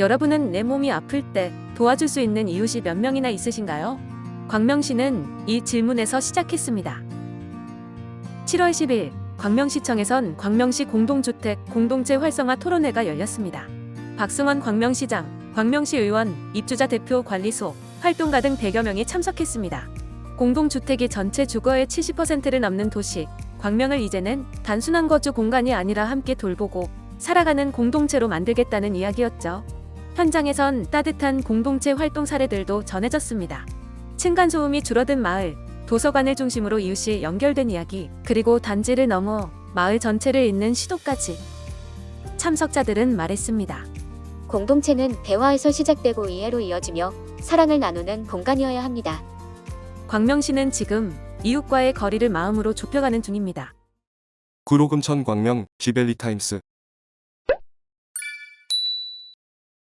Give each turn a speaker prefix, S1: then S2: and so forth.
S1: 여러분은 내 몸이 아플 때 도와줄 수 있는 이웃이 몇 명이나 있으신가요? 광명시는 이 질문에서 시작했습니다. 7월 10일 광명시청에선 광명시 공동주택 공동체 활성화 토론회가 열렸습니다. 박승원 광명시장, 광명시 의원, 입주자 대표 관리소, 활동가 등 100여 명이 참석했습니다. 공동주택이 전체 주거의 70%를 넘는 도시, 광명을 이제는 단순한 거주 공간이 아니라 함께 돌보고 살아가는 공동체로 만들겠다는 이야기였죠. 현장에선 따뜻한 공동체 활동 사례들도 전해졌습니다. 층간소음이 줄어든 마을, 도서관을 중심으로 이웃이 연결된 이야기, 그리고 단지를 넘어 마을 전체를 잇는 시도까지. 참석자들은 말했습니다.
S2: 공동체는 대화에서 시작되고 이해로 이어지며 사랑을 나누는 공간이어야 합니다.
S1: 광명시는 지금 이웃과의 거리를 마음으로 좁혀가는 중입니다.
S3: 구로금천 광명 지벨리 타임스